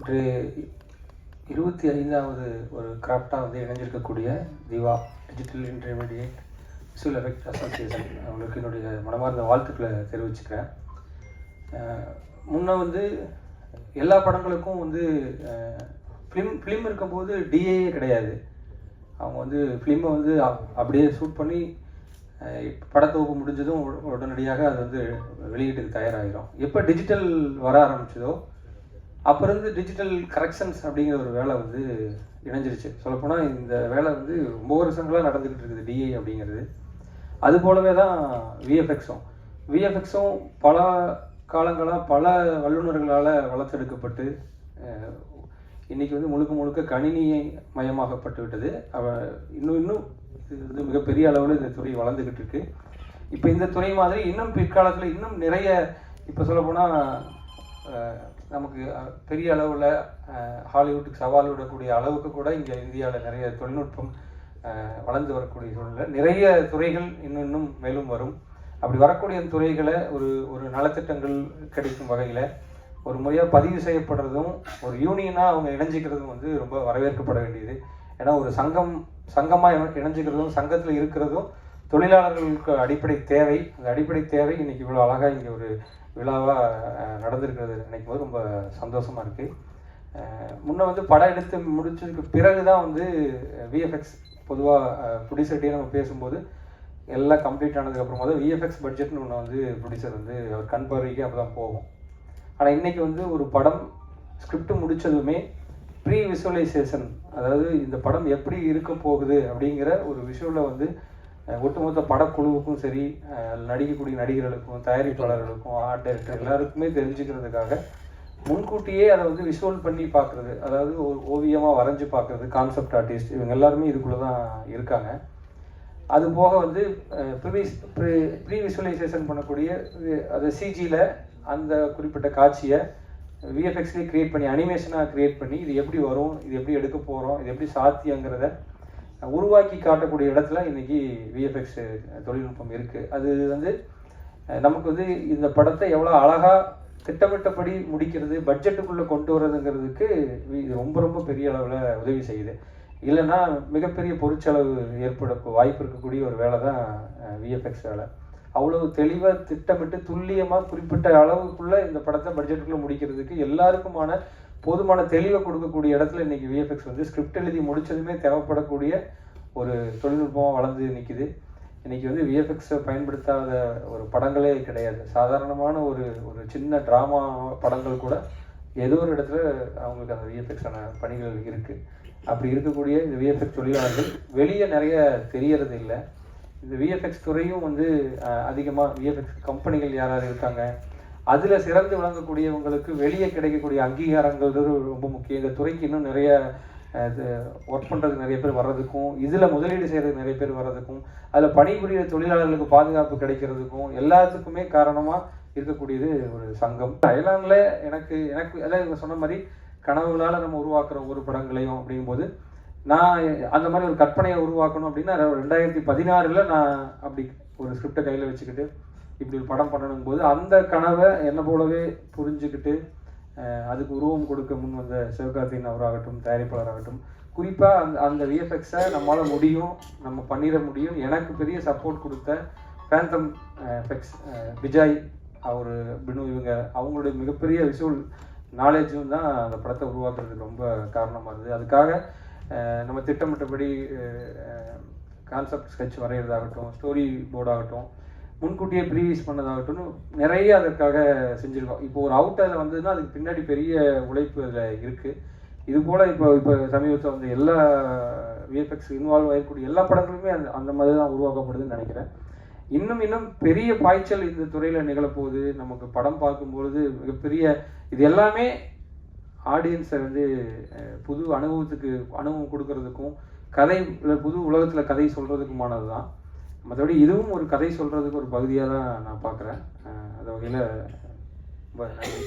ஒரு இருபத்தி ஐந்தாவது ஒரு கிராஃப்டாக வந்து இணைஞ்சிருக்கக்கூடிய Diva digital intermediate visual effect association அவங்களுக்கு என்னுடைய மனமார்ந்த வாழ்த்துக்களை தெரிவிச்சுக்கிறேன். முன்ன வந்து எல்லா படங்களுக்கும் வந்து ஃபிலிம் ஃபிலிம் இருக்கும்போது டிஏயே கிடையாது. அவங்க வந்து ஃபிலிமை வந்து அப்- அப்படியே ஷூட் பண்ணி படத்தொகுப்பு முடிஞ்சதும் உடனடியாக அது வந்து வெளியீட்டுக்கு தயாராகிடும் எப்போ டிஜிட்டல் வர ஆரம்பிச்சதோ அப்போ இருந்து டிஜிட்டல் கரெக்ஷன்ஸ் அப்படிங்கிற ஒரு வேலை வந்து இணைஞ்சிருச்சு. சொல்லப்போனால் இந்த வேலை வந்து ரொம்ப வருஷங்களாக நடந்துக்கிட்டு இருக்குது டிஐ அப்படிங்கிறது. அது போலவே தான் விஎஃப்எக்ஸும் விஎஃப்எக்ஸும் பல காலங்களாக பல வல்லுநர்களால் வளர்த்தெடுக்கப்பட்டு இன்றைக்கி இன்னைக்கு வந்து முழுக்க முழுக்க கணினியை மயமாகப்பட்டு விட்டது. அவ இன்னும் இன்னும் இது வந்து மிகப்பெரிய அளவில் இந்த துறை வளர்ந்துக்கிட்டு இருக்கு. இப்போ இந்த துறை மாதிரி இன்னும் பிற்காலத்தில் இன்னும் நிறைய இப்போ சொல்லப்போனால் நமக்கு பெரிய அளவில் ஹாலிவுட்டுக்கு சவால் விடக்கூடிய அளவுக்கு கூட இங்கே இந்தியாவில் நிறைய தொழில்நுட்பம் வளர்ந்து வரக்கூடிய சூழ்நிலை. நிறைய துறைகள் இன்னும் இன்னும் மேலும் வரும். அப்படி வரக்கூடிய துறைகளை ஒரு ஒரு நலத்திட்டங்கள் கிடைக்கும் வகையில் ஒரு முறையாக பதிவு செய்யப்படுறதும் ஒரு யூனியனாக அவங்க இணைஞ்சிக்கிறதும் வந்து ரொம்ப வரவேற்கப்பட வேண்டியது. ஏன்னா ஒரு சங்கம் சங்கமாக இணைஞ்சிக்கிறதும் சங்கத்தில் இருக்கிறதும் தொழிலாளர்களுக்கு அடிப்படை தேவை. அந்த அடிப்படை தேவை இன்னைக்கு இவ்வளோ அழகாக இங்கே ஒரு விழாவாக நடந்திருக்கிறது நினைக்கும் போது ரொம்ப சந்தோஷமாக இருக்குது முன்ன வந்து படம் எடுத்து முடிச்சதுக்கு பிறகு தான் வந்து விஎஃப்எக்ஸ் பொதுவாக ப்ரொடியூசர்கிட்டே நம்ம பேசும்போது எல்லாம் கம்ப்ளீட் ஆனதுக்கப்புறமா தான் விஎஃப்எக்ஸ் பட்ஜெட்னு ஒன்று வந்து ப்ரொடியூசர் வந்து அவர் கண் பார்வைக்கு அப்போ தான் போகும். ஆனால் இன்றைக்கி வந்து ஒரு படம் ஸ்கிரிப்ட் முடித்ததுமே ப்ரீ விசுவலைசேஷன் அதாவது இந்த படம் எப்படி இருக்க போகுது அப்படிங்கிற ஒரு விஷுவலை வந்து ஒட்டுமொத்த படக்குழுவுக்கும் சரி நடிக்கக்கூடிய நடிகர்களுக்கும் தயாரிப்பாளர்களுக்கும் ஆர்ட் டைரக்டர் எல்லாருக்குமே தெரிஞ்சுக்கிறதுக்காக முன்கூட்டியே அதை வந்து விஷுவல் பண்ணி பார்க்குறது அதாவது ஒரு ஓவியமாக வரைஞ்சி பார்க்குறது கான்செப்ட் ஆர்டிஸ்ட் இவங்க எல்லாருமே இதுக்குள்ளே தான் இருக்காங்க. அது போக வந்து ப்ரீ விஷுவலைசேஷன் பண்ணக்கூடிய அது சிஜியில் அந்த குறிப்பிட்ட காட்சியை விஎஃப்எக்ஸ்லேயே க்ரியேட் பண்ணி அனிமேஷனாக க்ரியேட் பண்ணி இது எப்படி வரும் இது எப்படி எடுக்க போகிறோம் இது எப்படி சாத்தியங்கிறத உருவாக்கி காட்டக்கூடிய இடத்துல இன்னைக்கு விஎஃப்எக்ஸ் தொழில்நுட்பம் இருக்குது அது வந்து நமக்கு வந்து இந்த படத்தை எவ்வளோ அழகாக திட்டமிட்டபடி முடிக்கிறது பட்ஜெட்டுக்குள்ளே கொண்டு வர்றதுங்கிறதுக்கு இது ரொம்ப ரொம்ப பெரிய அளவில் உதவி செய்யுது. இல்லைன்னா மிகப்பெரிய பொருட்செலவு ஏற்பட வாய்ப்பு இருக்கக்கூடிய ஒரு வேலை தான் விஎஃப்எக்ஸ் வேலை. அவ்வளவு தெளிவாக திட்டமிட்டு துல்லியமாக குறிப்பிட்ட அளவுக்குள்ளே இந்த படத்தை பட்ஜெட்டுக்குள்ளே முடிக்கிறதுக்கு எல்லாருக்குமான போதுமான தெளிவை கொடுக்கக்கூடிய இடத்துல இன்றைக்கி விஎஃப்எக்ஸ் வந்து ஸ்கிரிப்ட் எழுதி முடிச்சதுமே தேவைப்படக்கூடிய ஒரு தொழில்நுட்பமாக வளர்ந்து நிற்கிது இன்றைக்கி வந்து விஎஃப்எக்ஸை பயன்படுத்தாத ஒரு படங்களே கிடையாது. சாதாரணமான ஒரு ஒரு சின்ன ட்ராமா படங்கள் கூட ஏதோ ஒரு இடத்துல அவங்களுக்கு அந்த விஎஃப்எக்ஸான பணிகள் இருக்குது அப்படி இருக்கக்கூடிய இந்த விஎஃப்எக்ஸ் தொழிலாளர்கள் வெளியே நிறைய தெரியறது இல்லை. இந்த விஎஃப்எக்ஸ் துறையும் வந்து அதிகமாக விஎஃப்எக்ஸ் கம்பெனிகள் யார் யார் இருக்காங்க? அதில் சிறந்து விளங்கக்கூடியவங்களுக்கு வெளியே கிடைக்கக்கூடிய அங்கீகாரங்கள் ரொம்ப முக்கியம். இந்த துறைக்கு இன்னும் நிறைய இது ஒர்க் பண்ணுறதுக்கு நிறைய பேர் வர்றதுக்கும் இதில் முதலீடு செய்கிறதுக்கு நிறைய பேர் வர்றதுக்கும் அதில் பணிபுரிகிற தொழிலாளர்களுக்கு பாதுகாப்பு கிடைக்கிறதுக்கும் எல்லாத்துக்குமே காரணமாக இருக்கக்கூடியது ஒரு சங்கம். அயலாண்டில் எனக்கு எனக்கு அதான் இவங்க சொன்ன மாதிரி கனவுகளால் நம்ம உருவாக்குற ஒவ்வொரு படங்களையும் அப்படிங்கும்போது நான் அந்த மாதிரி ஒரு கற்பனையை உருவாக்கணும் அப்படின்னா ரெண்டாயிரத்தி பதினாறில் நான் அப்படி ஒரு ஸ்கிரிப்டை கையில் வச்சுக்கிட்டு இப்படி ஒரு படம் பண்ணணும் போது அந்த கனவை என்னை போலவே புரிஞ்சுக்கிட்டு அதுக்கு உருவம் கொடுக்க முன் வந்த சிவகார்த்திகேயன் அவராகட்டும் தயாரிப்பாளராகட்டும் குறிப்பாக அந்த அந்த விஎஃப்எக்ஸை நம்மளால் முடியும் நம்ம பண்ணிட முடியும். எனக்கு பெரிய சப்போர்ட் கொடுத்த ஃபேந்தம் எஃபெக்ஸ் விஜய் அவர் பினு இவங்க அவங்களுடைய மிகப்பெரிய விஷுவல் நாலேஜும் தான் அந்த படத்தை உருவாக்குறதுக்கு ரொம்ப காரணமாக இருந்தது. அதுக்காக நம்ம திட்டமிட்டபடி கான்செப்ட் ஸ்கெட்ச் வரைகிறதாகட்டும் ஸ்டோரி போர்டாகட்டும் முன்கூட்டியே ப்ரீவியஸ் பண்ணதாகட்டும் நிறைய அதற்காக செஞ்சுருக்கோம். இப்போ ஒரு அவுட் அதில் வந்ததுன்னா அதுக்கு பின்னாடி பெரிய உழைப்பு அதில் இருக்குது இது போல் இப்போ இப்போ சமீபத்தில் வந்து எல்லா விஎஃப்எக்ஸ் இன்வால்வ் ஆகக்கூடிய எல்லா படங்களுமே அந்த அந்த மாதிரி தான் உருவாக்கப்படுதுன்னு நினைக்கிறேன். இன்னும் இன்னும் பெரிய பாய்ச்சல் இந்த துறையில் நிகழப்போகுது. நமக்கு படம் பார்க்கும்பொழுது மிகப்பெரிய இது எல்லாமே ஆடியன்ஸை வந்து புது அனுபவத்துக்கு அனுபவம் கொடுக்கறதுக்கும் கதை புது உலகத்தில் கதை சொல்கிறதுக்குமானது தான் மற்றபடி இதுவும் ஒரு கதை சொல்கிறதுக்கு ஒரு பகுதியாக தான் நான் பார்க்குறேன் அந்த வகையில் ரொம்ப நன்றி